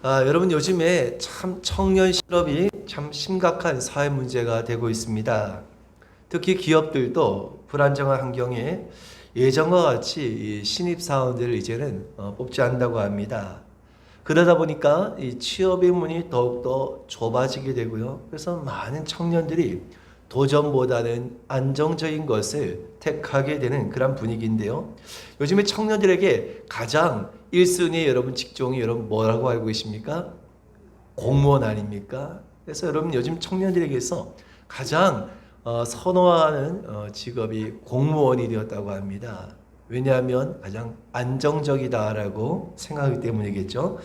아, 여러분 요즘에 참 청년 실업이 참 심각한 사회 문제가 되고 있습니다. 특히 기업들도 불안정한 환경에 예전과 같이 이 신입 사원들을 이제는 어, 뽑지 않는다고 합니다. 그러다 보니까 이 취업의 문이 더욱더 좁아지게 되고요. 그래서 많은 청년들이 도전보다는 안정적인 것을 택하게 되는 그런 분위기인데요. 요즘에 청년들에게 가장 1순위 여러분 직종이 여러분 뭐라고 알고 계십니까? 공무원 아닙니까? 그래서 여러분 요즘 청년들에게서 가장 어, 선호하는 어, 직업이 공무원이 되었다고 합니다. 왜냐하면 가장 안정적이다라고 생각하기 때문이겠죠.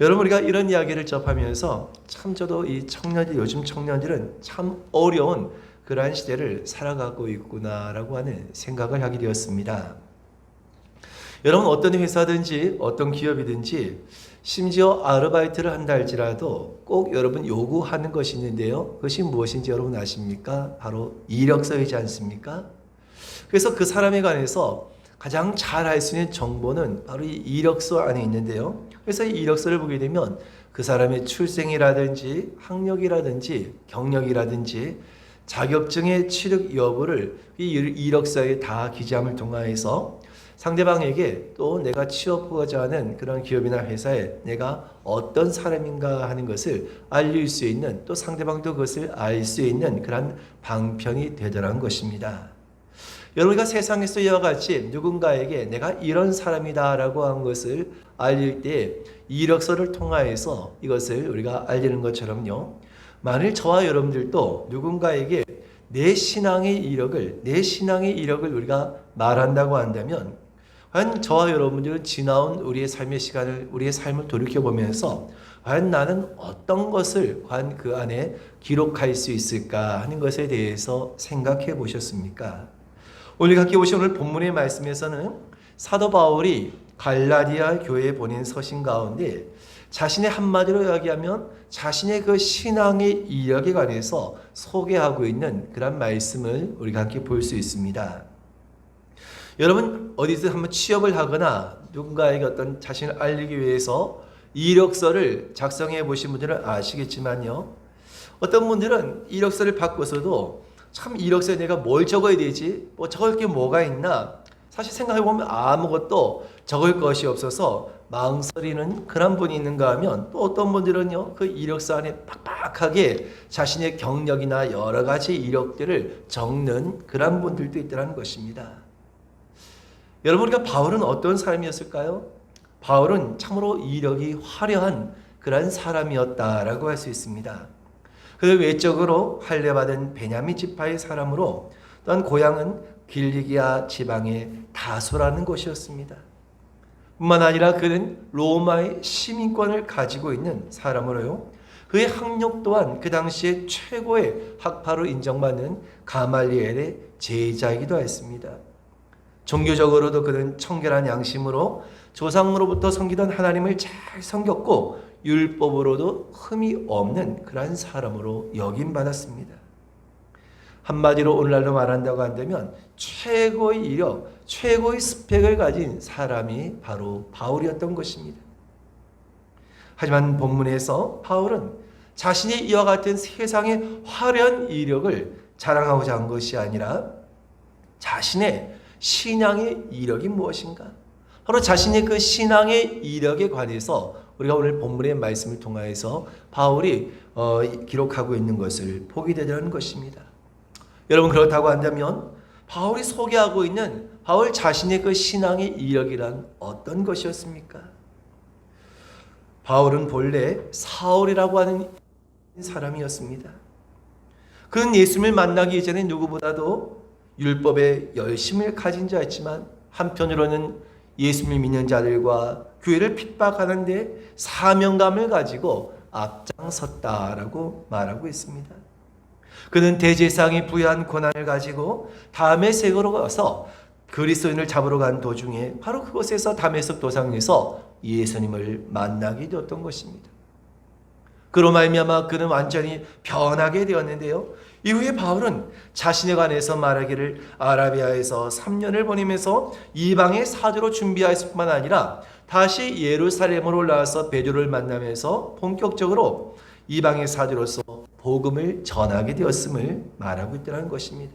여러분 우리가 이런 이야기를 접하면서 참 저도 이 청년들 요즘 청년들은 참 어려운 그러한 시대를 살아가고 있구나라고 하는 생각을 하게 되었습니다. 여러분 어떤 회사든지 어떤 기업이든지 심지어 아르바이트를 한다 할지라도 꼭 여러분 요구하는 것이 있는데요. 그것이 무엇인지 여러분 아십니까? 바로 이력서이지 않습니까? 그래서 그 사람에 관해서 가장 잘 알 수 있는 정보는 바로 이 이력서 안에 있는데요. 그래서 이 이력서를 보게 되면 그 사람의 출생이라든지 학력이라든지 경력이라든지 자격증의 취득 여부를 이 이력서에 다 기재함을 통하여서 상대방에게 또 내가 취업하고자 하는 그런 기업이나 회사에 내가 어떤 사람인가 하는 것을 알릴 수 있는 또 상대방도 그것을 알 수 있는 그런 방편이 되더라는 것입니다. 여러분과 세상에서 이와 같이 누군가에게 내가 이런 사람이다라고 한 것을 알릴 때 이력서를 통하여서 이것을 우리가 알리는 것처럼요. 만일 저와 여러분들도 누군가에게 내 신앙의 이력을 내 신앙의 이력을 우리가 말한다고 한다면 과연 저와 여러분들은 지나온 우리의 삶의 시간을 우리의 삶을 돌이켜 보면서 과연 나는 어떤 것을 과연 그 안에 기록할 수 있을까 하는 것에 대해서 생각해 보셨습니까? 오늘 함께 오신 오늘 본문의 말씀에서는 사도 바울이 갈라디아 교회에 보낸 서신 가운데 자신의 한마디로 이야기하면 자신의 그 신앙의 이력에 관해서 소개하고 있는 그런 말씀을 우리가 함께 볼 수 있습니다. 여러분 어디서 한번 취업을 하거나 누군가에게 어떤 자신을 알리기 위해서 이력서를 작성해 보신 분들은 아시겠지만요. 어떤 분들은 이력서를 바꿔서도 참 이력서에 내가 뭘 적어야 되지? 뭐 적을 게 뭐가 있나? 사실 생각해 보면 아무것도 적을 것이 없어서 망설이는 그런 분이 있는가 하면 또 어떤 분들은요 그 이력서 안에 빡빡하게 자신의 경력이나 여러 가지 이력들을 적는 그런 분들도 있다는 것입니다. 여러분 우리가 바울은 어떤 사람이었을까요? 바울은 참으로 이력이 화려한 그런 사람이었다라고 할 수 있습니다. 그 외적으로 할례받은 베냐민 지파의 사람으로 또한 고향은 길리기아 지방의 다소라는 곳이었습니다. 뿐만 아니라 그는 로마의 시민권을 가지고 있는 사람으로요. 그의 학력 또한 그 당시에 최고의 학파로 인정받는 가말리엘의 제자이기도 했습니다. 종교적으로도 그는 청결한 양심으로 조상으로부터 섬기던 하나님을 잘 섬겼고 율법으로도 흠이 없는 그러한 사람으로 여김 받았습니다. 한마디로 오늘날로 말한다고 한다면 최고의 이력, 최고의 스펙을 가진 사람이 바로 바울이었던 것입니다. 하지만 본문에서 바울은 자신이 이와 같은 세상의 화려한 이력을 자랑하고자 한 것이 아니라 자신의 신앙의 이력이 무엇인가? 바로 자신의 그 신앙의 이력에 관해서 우리가 오늘 본문의 말씀을 통하여서 바울이 어, 기록하고 있는 것을 보게 되는 것입니다. 여러분 그렇다고 한다면 바울이 소개하고 있는 바울 자신의 그 신앙의 이력이란 어떤 것이었습니까? 바울은 본래 사울이라고 하는 사람이었습니다. 그는 예수님을 만나기 이전에 누구보다도 율법에 열심을 가진 자였지만 한편으로는 예수님을 믿는 자들과 교회를 핍박하는데 사명감을 가지고 앞장섰다라고 말하고 있습니다. 그는 대제상이 부여한 권한을 가지고 다음의 세계로 가서 그리스도인을 잡으러 간 도중에 바로 그곳에서 담에석 도상에서 예수님을 만나게 되었던 것입니다. 그로 말미암아 그는 완전히 변하게 되었는데요. 이후에 바울은 자신에 관해서 말하기를 아라비아에서 3년을 보내면서 이방의 사도로 준비하였을 뿐만 아니라 다시 예루살렘으로 올라와서 베드로를 만나면서 본격적으로 이방의 사도로서 복음을 전하게 되었음을 말하고 있다는 것입니다.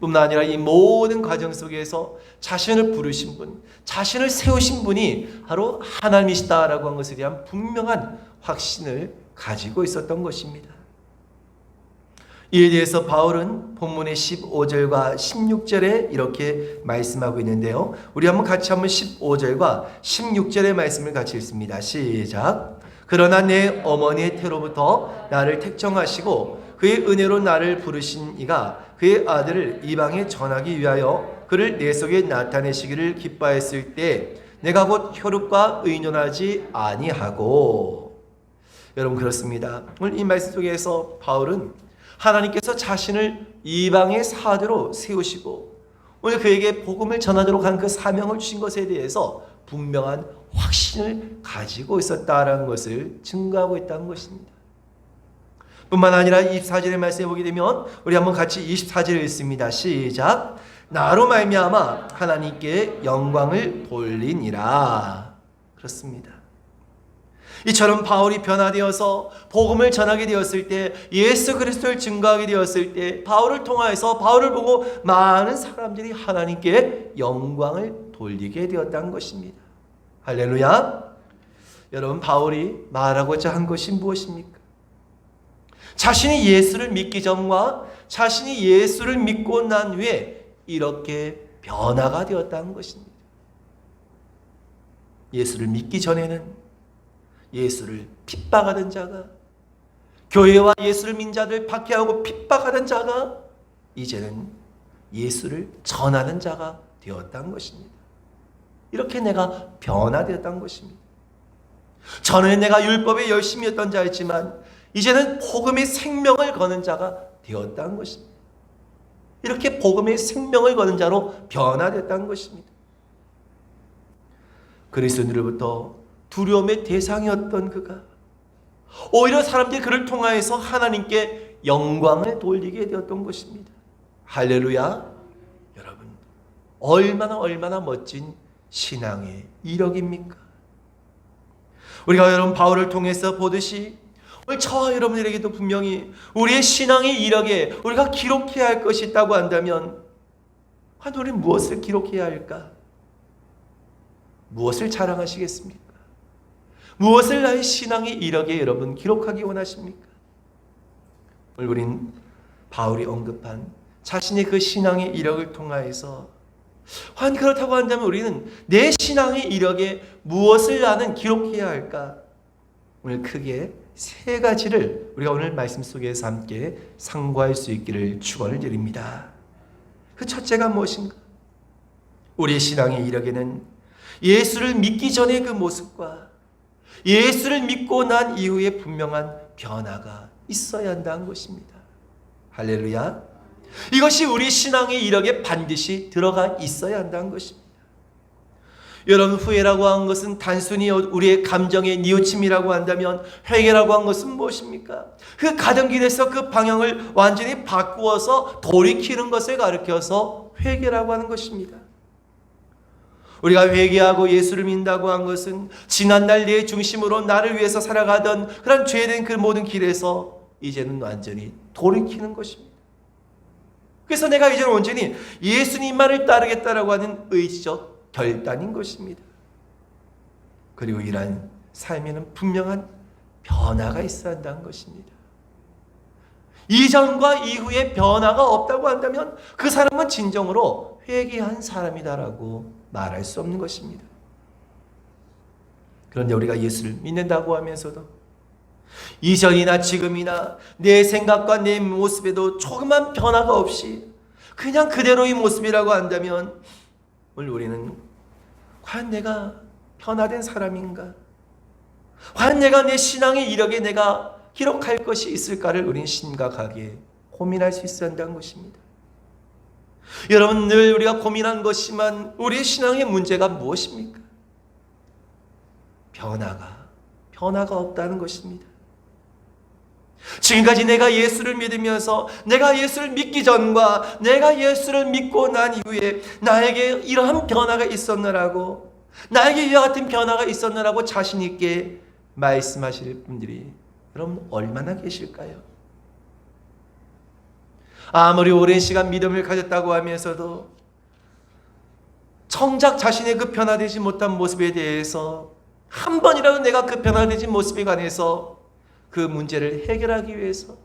뿐만 아니라 이 모든 과정 속에서 자신을 부르신 분, 자신을 세우신 분이 바로 하나님이시다라고 한 것에 대한 분명한 확신을 가지고 있었던 것입니다. 이에 대해서 바울은 본문의 15절과 16절에 이렇게 말씀하고 있는데요. 우리 한번 같이 한번 15절과 16절의 말씀을 같이 읽습니다. 시작. 그러나 내 어머니의 태로부터 나를 택정하시고 그의 은혜로 나를 부르신 이가 그의 아들을 이방에 전하기 위하여 그를 내 속에 나타내시기를 기뻐했을 때 내가 곧 혈육과 의논하지 아니하고 여러분 그렇습니다. 오늘 이 말씀 속에서 바울은 하나님께서 자신을 이방의 사도로 세우시고 오늘 그에게 복음을 전하도록 한 그 사명을 주신 것에 대해서 분명한 확신을 가지고 있었다라는 것을 증거하고 있다는 것입니다. 뿐만 아니라 24절의 말씀에 보게 되면 우리 한번 같이 24절을 읽습니다. 시작. 나로 말미암아 하나님께 영광을 돌리니라. 그렇습니다. 이처럼 바울이 변화되어서 복음을 전하게 되었을 때 예수 그리스도를 증거하게 되었을 때 바울을 통하여서 바울을 보고 많은 사람들이 하나님께 영광을 돌리게 되었다는 것입니다. 할렐루야. 여러분 바울이 말하고자 한 것이 무엇입니까? 자신이 예수를 믿기 전과 자신이 예수를 믿고 난 후에 이렇게 변화가 되었다는 것입니다. 예수를 믿기 전에는 예수를 핍박하던 자가 교회와 예수를 믿는 자들 박해하고 핍박하던 자가 이제는 예수를 전하는 자가 되었다는 것입니다. 이렇게 내가 변화되었다는 것입니다. 전에 내가 율법에 열심히 했던 자였지만 이제는 복음의 생명을 거는 자가 되었다는 것입니다. 이렇게 복음의 생명을 거는 자로 변화됐다는 것입니다. 그리스도인으로부터 두려움의 대상이었던 그가 오히려 사람들이 그를 통하여서 하나님께 영광을 돌리게 되었던 것입니다. 할렐루야. 여러분, 얼마나 얼마나 멋진 신앙의 이력입니까? 우리가 여러분 바울을 통해서 보듯이 오늘 저와 여러분들에게도 분명히 우리의 신앙의 이력에 우리가 기록해야 할 것이 있다고 한다면 한 우리 무엇을 기록해야 할까? 무엇을 자랑하시겠습니까? 무엇을 나의 신앙의 이력에 여러분 기록하기 원하십니까? 오늘 우린 바울이 언급한 자신의 그 신앙의 이력을 통하여서 한 그렇다고 한다면 우리는 내 신앙의 이력에 무엇을 나는 기록해야 할까? 오늘 크게 세 가지를 우리가 오늘 말씀 속에서 함께 상고할 수 있기를 축원을 드립니다. 그 첫째가 무엇인가? 우리의 신앙의 이력에는 예수를 믿기 전의 그 모습과 예수를 믿고 난 이후에 분명한 변화가 있어야 한다는 것입니다. 할렐루야. 이것이 우리 신앙의 이력에 반드시 들어가 있어야 한다는 것입니다. 여러분 후회라고 한 것은 단순히 우리의 감정의 뉘우침이라고 한다면 회개라고 한 것은 무엇입니까? 그 가던 길에서 그 방향을 완전히 바꾸어서 돌이키는 것을 가르켜서 회개라고 하는 것입니다. 우리가 회개하고 예수를 믿는다고 한 것은 지난날 내 중심으로 나를 위해서 살아가던 그런 죄된 그 모든 길에서 이제는 완전히 돌이키는 것입니다. 그래서 내가 이제는 온전히 예수님만을 따르겠다라고 하는 의지적 결단인 것입니다. 그리고 이러한 삶에는 분명한 변화가 있어야 한다는 것입니다. 이전과 이후에 변화가 없다고 한다면 그 사람은 진정으로 회개한 사람이다라고 말할 수 없는 것입니다. 그런데 우리가 예수를 믿는다고 하면서도 이전이나 지금이나 내 생각과 내 모습에도 조그만 변화가 없이 그냥 그대로의 모습이라고 한다면 오늘 우리는 과연 내가 변화된 사람인가? 과연 내가 내 신앙의 이력에 내가 기록할 것이 있을까를 우리는 심각하게 고민할 수 있어야 한다는 것입니다. 여러분 늘 우리가 고민한 것이만 우리의 신앙의 문제가 무엇입니까? 변화가 변화가 없다는 것입니다. 지금까지 내가 예수를 믿으면서 내가 예수를 믿기 전과 내가 예수를 믿고 난 이후에 나에게 이러한 변화가 있었느라고 나에게 이와 같은 변화가 있었느라고 자신 있게 말씀하실 분들이 여러분 얼마나 계실까요? 아무리 오랜 시간 믿음을 가졌다고 하면서도 정작 자신의 그 변화되지 못한 모습에 대해서 한 번이라도 내가 그 변화되지 모습에 관해서 그 문제를 해결하기 위해서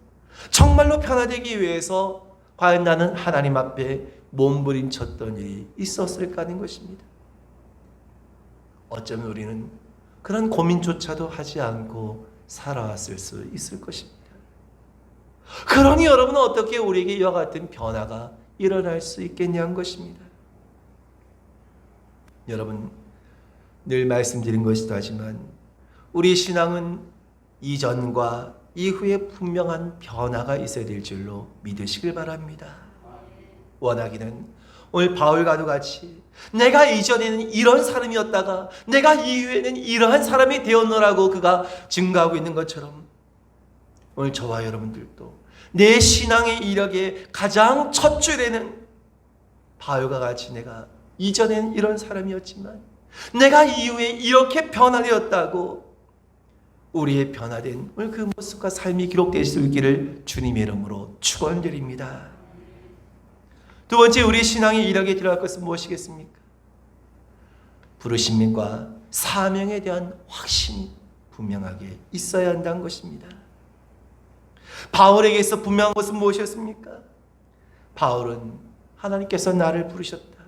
정말로 변화되기 위해서 과연 나는 하나님 앞에 몸부림쳤던 일이 있었을까 하는 것입니다. 어쩌면 우리는 그런 고민조차도 하지 않고 살아왔을 수 있을 것입니다. 그러니 여러분은 어떻게 우리에게 이와 같은 변화가 일어날 수 있겠냐는 것입니다. 여러분 늘 말씀드린 것이도 하지만 우리 신앙은 이전과 이후에 분명한 변화가 있어야 될 줄로 믿으시길 바랍니다. 원하기는 오늘 바울과도 같이 내가 이전에는 이런 사람이었다가 내가 이후에는 이러한 사람이 되었노라고 그가 증가하고 있는 것처럼 오늘 저와 여러분들도 내 신앙의 이력의 가장 첫 줄에는 바울과 같이 내가 이전에는 이런 사람이었지만 내가 이후에 이렇게 변화되었다고 우리의 변화된 그 모습과 삶이 기록될 수 있기를 주님의 이름으로 축원드립니다. 두 번째 우리 신앙의 이력에 들어갈 것은 무엇이겠습니까? 부르심과 사명에 대한 확신이 분명하게 있어야 한다는 것입니다. 바울에게서 분명한 것은 무엇이었습니까? 바울은 하나님께서 나를 부르셨다.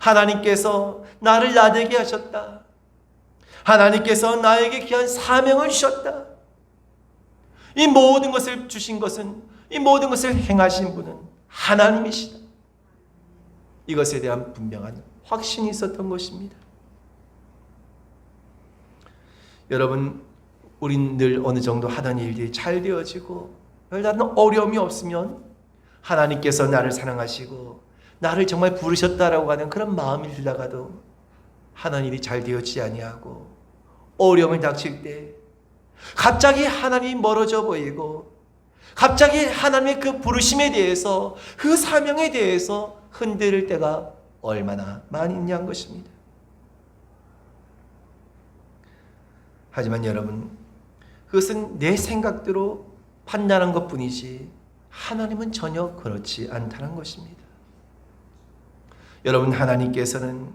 하나님께서 나를 나되게 하셨다. 하나님께서 나에게 귀한 사명을 주셨다. 이 모든 것을 주신 것은 이 모든 것을 행하신 분은 하나님이시다. 이것에 대한 분명한 확신이 있었던 것입니다. 여러분, 우린 늘 어느 정도 하던 일들이 잘 되어지고 별다른 어려움이 없으면 하나님께서 나를 사랑하시고 나를 정말 부르셨다라고 하는 그런 마음이 들다가도 하는 일이 잘 되어지지 아니하고 어려움을 닥칠 때 갑자기 하나님이 멀어져 보이고 갑자기 하나님의 그 부르심에 대해서 그 사명에 대해서 흔들릴 때가 얼마나 많이 있냐는 것입니다. 하지만 여러분 그것은 내 생각대로 판단한 것 뿐이지 하나님은 전혀 그렇지 않다는 것입니다. 여러분 하나님께서는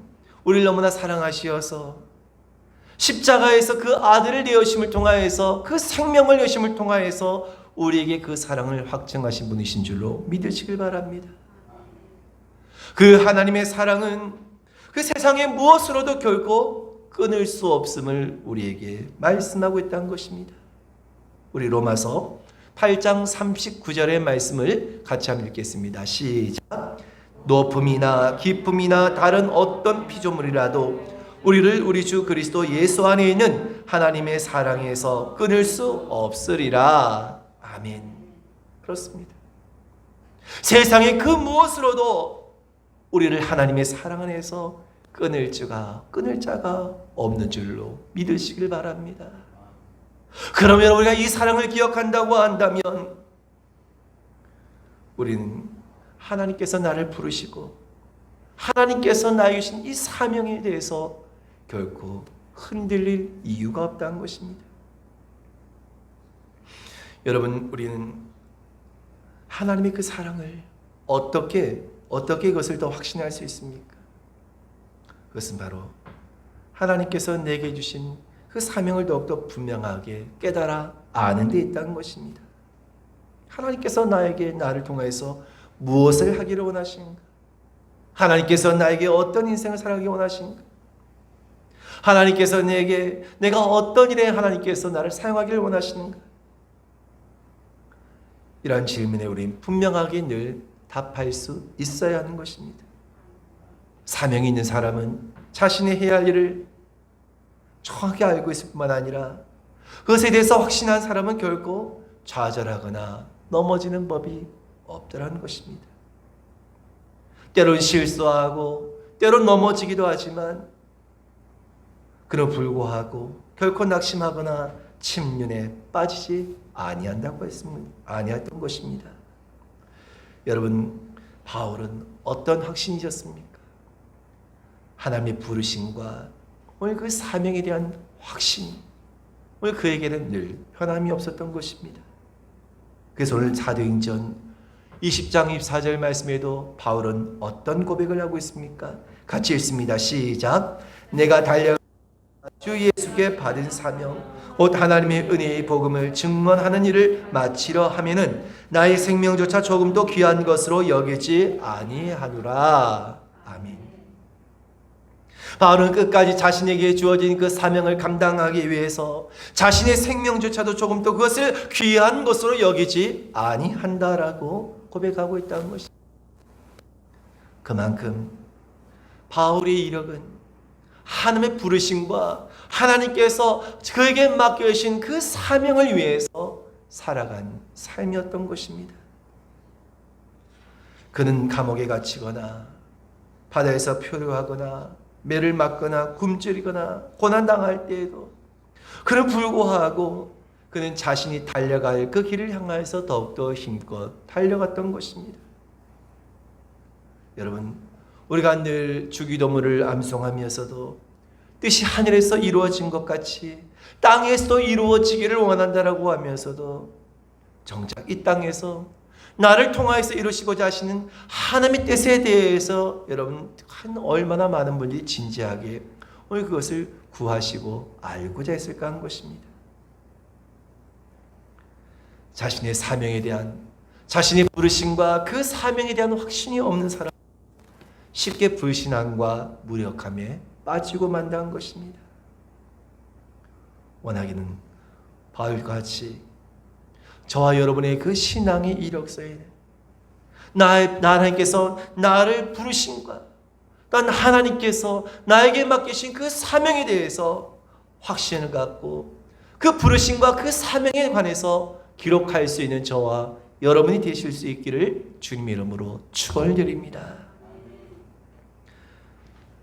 우리를 너무나 사랑하시어서 십자가에서 그 아들을 내어심을 통하여서 그 생명을 내심을 통하여서 우리에게 그 사랑을 확증하신 분이신 줄로 믿으시길 바랍니다. 그 하나님의 사랑은 그 세상의 무엇으로도 결코 끊을 수 없음을 우리에게 말씀하고 있다는 것입니다. 우리 로마서 8장 39절의 말씀을 같이 한번 읽겠습니다. 시작. 높음이나 기쁨이나 다른 어떤 피조물이라도 우리를 우리 주 그리스도 예수 안에 있는 하나님의 사랑에서 끊을 수 없으리라. 아멘. 그렇습니다. 세상의 그 무엇으로도 우리를 하나님의 사랑 안에서 끊을 자가 끊을 자가 없는 줄로 믿으시길 바랍니다. 그러면 우리가 이 사랑을 기억한다고 한다면 우리는 하나님께서 나를 부르시고 하나님께서 주신 이 사명에 대해서 결코 흔들릴 이유가 없다는 것입니다. 여러분, 우리는 하나님의 그 사랑을 어떻게 어떻게 그것을 더 확신할 수 있습니까? 그것은 바로 하나님께서 내게 주신 그 사명을 더욱더 분명하게 깨달아 아는 데 있다는 것입니다. 하나님께서 나에게 나를 통해서 무엇을 하기를 원하신가? 하나님께서 나에게 어떤 인생을 살아가기 원하신가? 하나님께서 내게 내가 어떤 일에 하나님께서 나를 사용하기를 원하시는가? 이러한 질문에 우린 분명하게 늘 답할 수 있어야 하는 것입니다. 사명이 있는 사람은 자신이 해야 할 일을 정확히 알고 있을 뿐만 아니라 그것에 대해서 확신한 사람은 결코 좌절하거나 넘어지는 법이 없더라는 것입니다. 때론 실수하고 때론 넘어지기도 하지만 그러 불구하고 결코 낙심하거나 침륜에 빠지지 아니한다고 했습니다. 아니했던 것입니다. 여러분 바울은 어떤 확신이셨습니까? 하나님의 부르심과 오늘 그 사명에 대한 확신, 오늘 그에게는 늘 변함이 없었던 것입니다. 그래서 오늘 사도행전 20장 24절 말씀에도 바울은 어떤 고백을 하고 있습니까? 같이 읽습니다. 시작. 내가 달려 주 예수께 받은 사명 곧 하나님의 은혜의 복음을 증언하는 일을 마치려 하면은 나의 생명조차 조금도 귀한 것으로 여기지 아니하노라. 아멘. 바울은 끝까지 자신에게 주어진 그 사명을 감당하기 위해서 자신의 생명조차도 조금 더 그것을 귀한 것으로 여기지 아니한다라고 고백하고 있다는 것입니다. 그만큼 바울의 이력은 하나님의 부르심과 하나님께서 그에게 맡겨주신 그 사명을 위해서 살아간 삶이었던 것입니다. 그는 감옥에 갇히거나 바다에서 표류하거나 매를 맞거나 굶주리거나 고난당할 때에도 그는 불구하고 그는 자신이 달려갈 그 길을 향하여서 더욱더 힘껏 달려갔던 것입니다. 여러분, 우리가 늘 주기도문을 암송하면서도 뜻이 하늘에서 이루어진 것 같이 땅에서도 이루어지기를 원한다라고 하면서도 정작 이 땅에서 나를 통하여서 이루시고자 하시는 하나님의 뜻에 대해서 여러분 한 얼마나 많은 분들이 진지하게 오늘 그것을 구하시고 알고자 했을까 하는 것입니다. 자신의 사명에 대한 자신의 부르심과 그 사명에 대한 확신이 없는 사람 쉽게 불신앙과 무력함에 빠지고 만다는 것입니다. 원하기는 바울과 같이 저와 여러분의 그 신앙의 이력서에 나, 나 하나님께서 나를 부르신과 난 하나님께서 나에게 맡기신 그 사명에 대해서 확신을 갖고 그 부르심과 그 사명에 관해서 기록할 수 있는 저와 여러분이 되실 수 있기를 주님 이름으로 축원드립니다.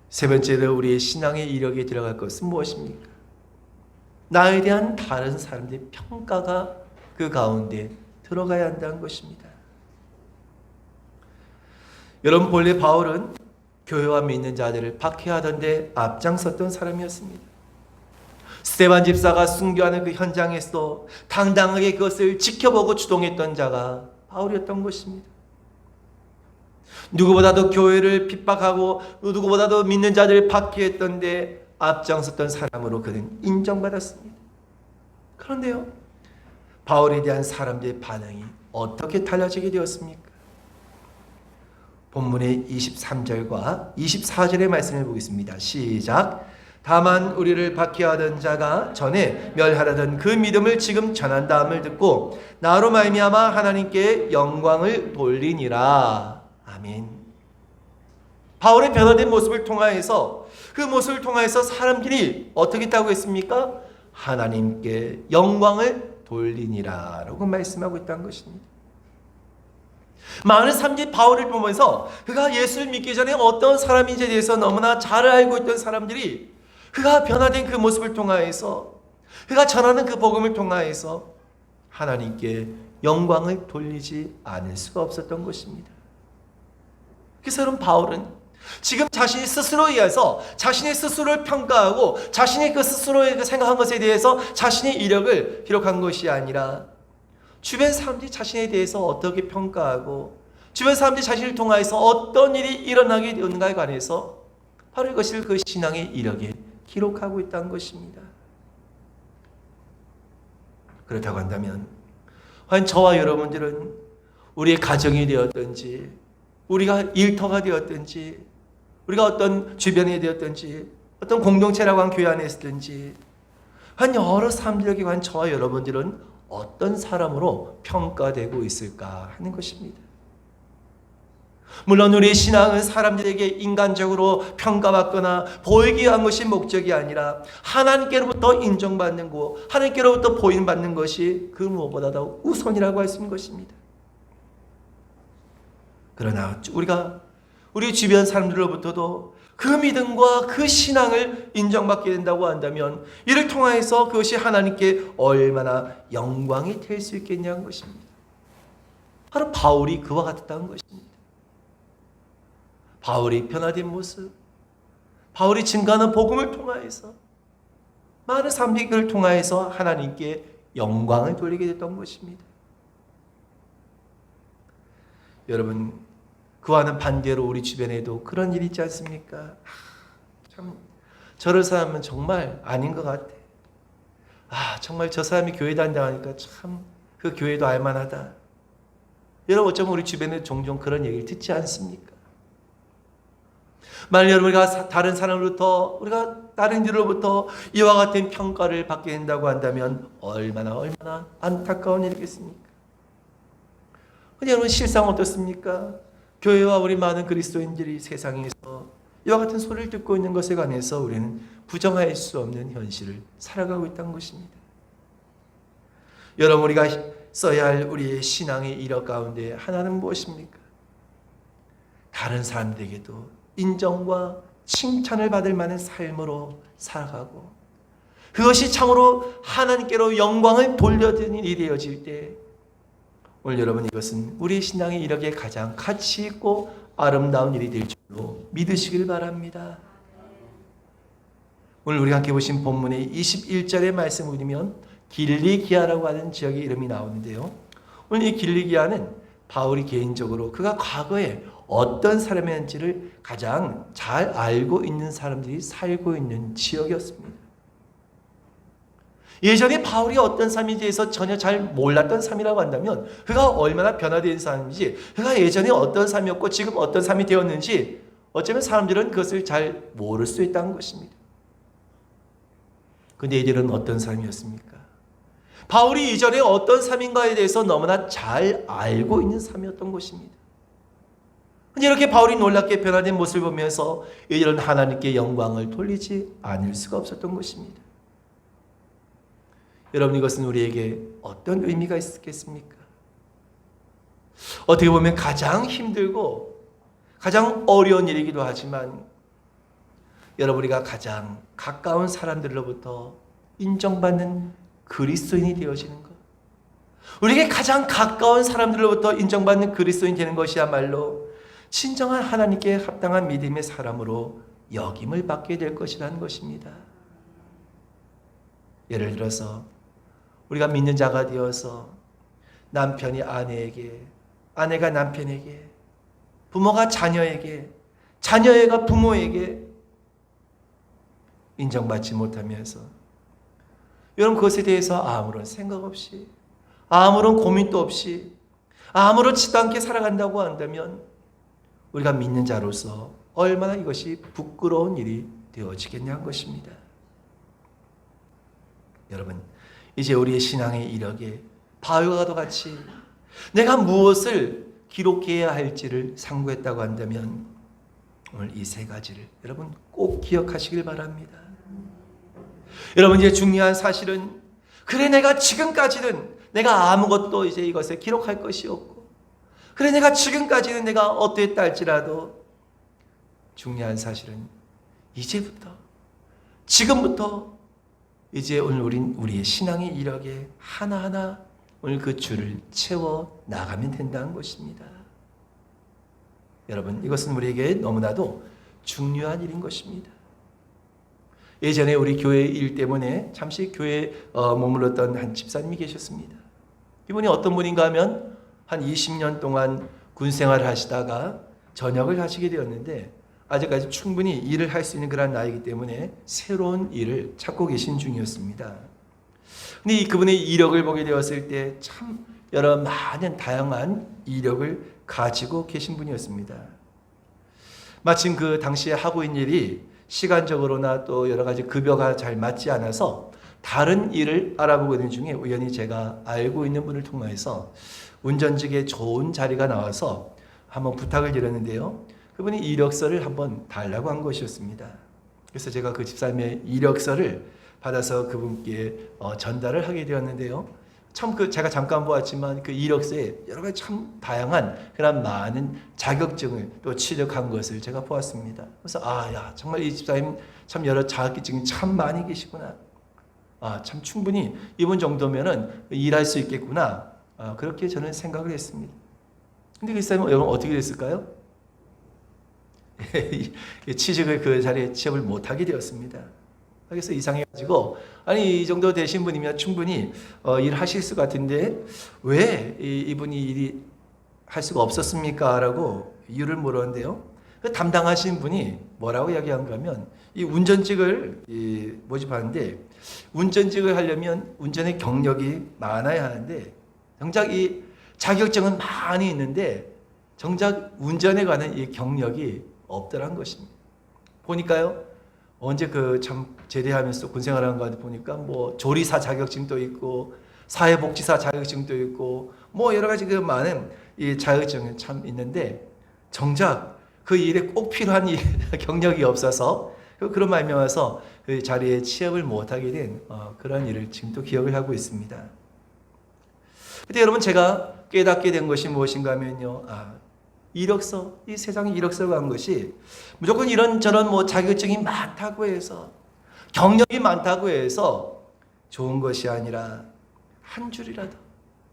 세 번째로 우리의 신앙의 이력에 들어갈 것은 무엇입니까? 나에 대한 다른 사람들의 평가가 그 가운데 들어가야 한다는 것입니다. 여러분 본래 바울은 교회와 믿는 자들을 박해하던데 앞장섰던 사람이었습니다. 스테반 집사가 순교하는 그 현장에서 당당하게 그것을 지켜보고 주동했던 자가 바울이었던 것입니다. 누구보다도 교회를 핍박하고 누구보다도 믿는 자들을 박해했던데 앞장섰던 사람으로 그는 인정받았습니다. 그런데요, 바울에 대한 사람들의 반응이 어떻게 달라지게 되었습니까? 본문의 23절과 24절의 말씀을 보겠습니다. 시작. 다만 우리를 박해하던 자가 전에 멸하려던 그 믿음을 지금 전한다함을 듣고 나로 말미암아 하나님께 영광을 돌리니라. 아멘. 바울의 변화된 모습을 통하여서 그 모습을 통하여서 사람들이 어떻게 했다고 했습니까? 하나님께 영광을 돌리니라 라고 말씀하고 있다는 것입니다. 많은 사람들이 바울을 보면서 그가 예수를 믿기 전에 어떤 사람인지에 대해서 너무나 잘 알고 있던 사람들이 그가 변화된 그 모습을 통하여서 그가 전하는 그 복음을 통하여서 하나님께 영광을 돌리지 않을 수가 없었던 것입니다. 그래서 여러분 바울은 지금 자신이 스스로에 의해서 자신의 스스로를 평가하고 자신의 그 스스로의 생각한 것에 대해서 자신의 이력을 기록한 것이 아니라 주변 사람들이 자신에 대해서 어떻게 평가하고 주변 사람들이 자신을 통하여서 어떤 일이 일어나게 되는가에 관해서 바로 이것을 그 신앙의 이력에 기록하고 있다는 것입니다. 그렇다고 한다면 과연 저와 여러분들은 우리의 가정이 되었든지 우리가 일터가 되었든지 우리가 어떤 주변이 되었든지 어떤 공동체라고 한 교회 안에 있든지 한 여러 사람들에게 관 저와 여러분들은 어떤 사람으로 평가되고 있을까 하는 것입니다. 물론 우리 신앙은 사람들에게 인간적으로 평가받거나 보이기 위한 것이 목적이 아니라 하나님께로부터 인정받는 것, 하나님께로부터 보인받는 것이 그 무엇보다도 우선이라고 할 수 있는 것입니다. 그러나 우리가 우리 주변 사람들로부터도 그 믿음과 그 신앙을 인정받게 된다고 한다면 이를 통하여서 그것이 하나님께 얼마나 영광이 될 수 있겠냐는 것입니다. 바로 바울이 그와 같았다는 것입니다. 바울이 변화된 모습, 바울이 증가하는 복음을 통하여서 많은 그를 통하여서 하나님께 영광을 돌리게 됐던 것입니다. 여러분 그와는 반대로 우리 주변에도 그런 일이 있지 않습니까? 아, 참 저런 사람은 정말 아닌 것 같아. 아 정말 저 사람이 교회 다닌다니까 참 그 교회도 알만하다. 여러분 어쩌면 우리 주변에 종종 그런 얘기를 듣지 않습니까? 만약 여러분 우리가 사- 다른 사람으로부터 우리가 다른 이들로부터 이와 같은 평가를 받게 된다고 한다면 얼마나 얼마나 안타까운 일이겠습니까? 근데 여러분 실상 어떻습니까? 교회와 우리 많은 그리스도인들이 세상에서 이와 같은 소리를 듣고 있는 것에 관해서 우리는 부정할 수 없는 현실을 살아가고 있다는 것입니다. 여러분 우리가 써야 할 우리의 신앙의 이력 가운데 하나는 무엇입니까? 다른 사람들에게도 인정과 칭찬을 받을 만한 삶으로 살아가고 그것이 참으로 하나님께로 영광을 돌려드리는 일이 되어질 때 오늘 여러분 이것은 우리 신앙의 이력에 가장 가치 있고 아름다운 일이 될 줄로 믿으시길 바랍니다. 오늘 우리가 함께 보신 본문의 21절의 말씀을 보면 길리기아라고 하는 지역의 이름이 나오는데요. 오늘 이 길리기아는 바울이 개인적으로 그가 과거에 어떤 사람이었는지를 가장 잘 알고 있는 사람들이 살고 있는 지역이었습니다. 예전에 바울이 어떤 삶에 대해서 전혀 잘 몰랐던 삶이라고 한다면 그가 얼마나 변화된 삶인지 그가 예전에 어떤 삶이었고 지금 어떤 삶이 되었는지 어쩌면 사람들은 그것을 잘 모를 수 있다는 것입니다. 근데 이들은 어떤 삶이었습니까? 바울이 이전에 어떤 삶인가에 대해서 너무나 잘 알고 있는 삶이었던 것입니다. 이렇게 바울이 놀랍게 변화된 모습을 보면서 이들은 하나님께 영광을 돌리지 않을 수가 없었던 것입니다. 여러분 이것은 우리에게 어떤 의미가 있겠습니까? 어떻게 보면 가장 힘들고 가장 어려운 일이기도 하지만 여러분 우리가 가장 가까운 사람들로부터 인정받는 그리스도인이 되어지는 것. 우리에게 가장 가까운 사람들로부터 인정받는 그리스도인 되는 것이야말로 진정한 하나님께 합당한 믿음의 사람으로 여김을 받게 될 것이라는 것입니다. 예를 들어서 우리가 믿는 자가 되어서 남편이 아내에게, 아내가 남편에게, 부모가 자녀에게, 자녀가 부모에게 인정받지 못하면서 여러분 그것에 대해서 아무런 생각 없이 아무런 고민도 없이 아무렇지도 않게 살아간다고 한다면 우리가 믿는 자로서 얼마나 이것이 부끄러운 일이 되어지겠냐 한 것입니다. 여러분 이제 우리의 신앙의 이력에 바울과도 같이 내가 무엇을 기록해야 할지를 상고했다고 한다면 오늘 이 세 가지를 여러분 꼭 기억하시길 바랍니다. 여러분 이제 중요한 사실은 그래 내가 지금까지는 내가 아무것도 이제 이것에 기록할 것이 없고 그래 내가 지금까지는 내가 어땠다 할지라도 중요한 사실은 이제부터 지금부터 이제 오늘 우린 우리의 신앙의 이력에 하나하나 오늘 그 줄을 채워 나가면 된다는 것입니다. 여러분 이것은 우리에게 너무나도 중요한 일인 것입니다. 예전에 우리 교회 일 때문에 잠시 교회에 어, 머물렀던 한 집사님이 계셨습니다. 이분이 어떤 분인가 하면 한 20년 동안 군 생활을 하시다가 전역을 하시게 되었는데 아직까지 충분히 일을 할 수 있는 그런 나이기 때문에 새로운 일을 찾고 계신 중이었습니다. 근데 이 그분의 이력을 보게 되었을 때 참 여러 많은 다양한 이력을 가지고 계신 분이었습니다. 마침 그 당시에 하고 있는 일이 시간적으로나 또 여러 가지 급여가 잘 맞지 않아서 다른 일을 알아보고 있는 중에 우연히 제가 알고 있는 분을 통해서 운전직에 좋은 자리가 나와서 한번 부탁을 드렸는데요. 그분이 이력서를 한번 달라고 한 것이었습니다. 그래서 제가 그 집사님의 이력서를 받아서 그분께 어, 전달을 하게 되었는데요. 참 그 제가 잠깐 보았지만 그 이력서에 여러 가지 참 다양한 그런 많은 자격증을 또 취득한 것을 제가 보았습니다. 그래서 아, 야 정말 이 집사님 참 여러 자격증이 참 많이 계시구나. 아, 참 충분히 이분 정도면은 일할 수 있겠구나. 아, 그렇게 저는 생각을 했습니다. 근데 그 사람은 여러분 어떻게 됐을까요? 이 취직을 그 자리에 취업을 못하게 되었습니다. 그래서 이상해가지고 아니 이 정도 되신 분이면 충분히 어, 일하실 수 같은데 왜 이, 이분이 일이 할 수가 없었습니까?라고 이유를 물었는데요. 그 담당하신 분이 뭐라고 이야기한가 하면 이 운전직을 이 모집하는데 운전직을 하려면 운전의 경력이 많아야 하는데 정작 이 자격증은 많이 있는데 정작 운전에 관한 이 경력이 없더란 것입니다. 보니까요. 언제 그 참 제대하면서 군생활하는 거 보니까 뭐 조리사 자격증도 있고 사회복지사 자격증도 있고 뭐 여러 가지 그 많은 이 자격증이 참 있는데 정작 그 일에 꼭 필요한 일, 경력이 없어서 그- 그런 말미암아서 그 자리에 취업을 못하게 된 어, 그런 일을 지금도 기억을 하고 있습니다. 근데 여러분 제가 깨닫게 된 것이 무엇인가 하면요. 아, 이력서, 이 세상에 이력서가 한 것이 무조건 이런 저런 뭐 자격증이 많다고 해서 경력이 많다고 해서 좋은 것이 아니라 한 줄이라도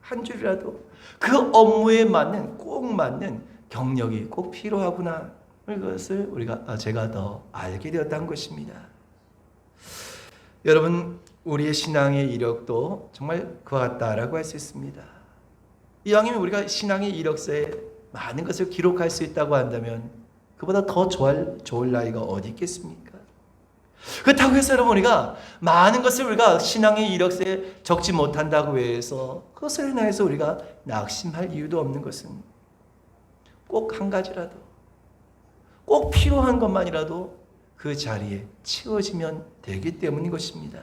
한 줄이라도 그 업무에 맞는 꼭 맞는 경력이 꼭 필요하구나 그것을 우리가 아, 제가 더 알게 되었다는 것입니다. 여러분 우리의 신앙의 이력도 정말 그와 같다라고 할 수 있습니다. 이왕이면 우리가 신앙의 이력서에 많은 것을 기록할 수 있다고 한다면 그보다 더 좋을, 좋을 나이가 어디 있겠습니까? 그렇다고 해서 여러분 우리가 많은 것을 우리가 신앙의 이력서에 적지 못한다고 해서 그것을 인해서 우리가 낙심할 이유도 없는 것은 꼭 한 가지라도 꼭 필요한 것만이라도 그 자리에 채워지면 되기 때문인 것입니다.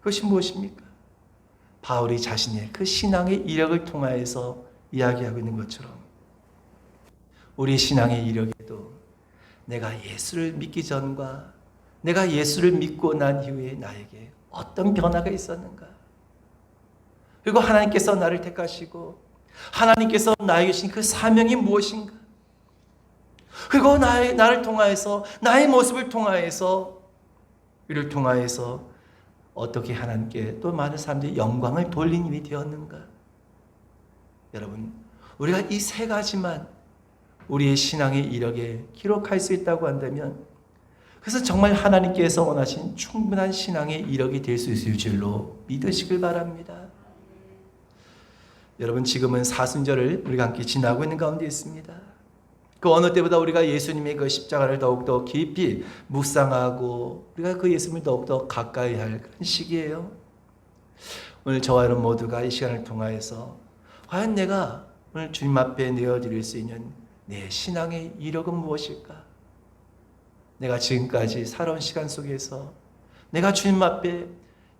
그것이 무엇입니까? 바울이 자신의 그 신앙의 이력을 통하여서 이야기하고 있는 것처럼 우리 신앙의 이력에도 내가 예수를 믿기 전과 내가 예수를 믿고 난 이후에 나에게 어떤 변화가 있었는가? 그리고 하나님께서 나를 택하시고 하나님께서 나에게 주신 그 사명이 무엇인가? 그리고 나의, 나를 통하여서 나의 모습을 통하여서 이를 통하여서 어떻게 하나님께 또 많은 사람들이 영광을 돌린 일이 되었는가? 여러분, 우리가 이 세 가지만 우리의 신앙의 이력에 기록할 수 있다고 한다면 그래서 정말 하나님께서 원하신 충분한 신앙의 이력이 될 수 있을 줄로 믿으시길 바랍니다. 여러분 지금은 사순절을 우리가 함께 지나고 있는 가운데 있습니다. 그 어느 때보다 우리가 예수님의 그 십자가를 더욱더 깊이 묵상하고 우리가 그 예수님을 더욱더 가까이 할 그런 시기예요. 오늘 저와 여러분 모두가 이 시간을 통하여서 과연 내가 오늘 주님 앞에 내어드릴 수 있는 내 신앙의 이력은 무엇일까? 내가 지금까지 살아온 시간 속에서 내가 주님 앞에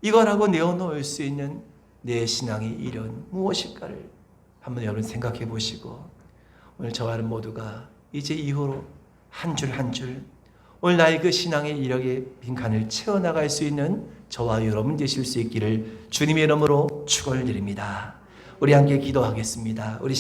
이거라고 내어놓을 수 있는 내 신앙의 이력은 무엇일까를 한번 여러분 생각해 보시고 오늘 저와 여러분 모두가 이제 이후로 한 줄 한 줄 오늘 나의 그 신앙의 이력의 빈칸을 채워나갈 수 있는 저와 여러분 되실 수 있기를 주님의 이름으로 축원을 드립니다. 우리 함께 기도하겠습니다. 우리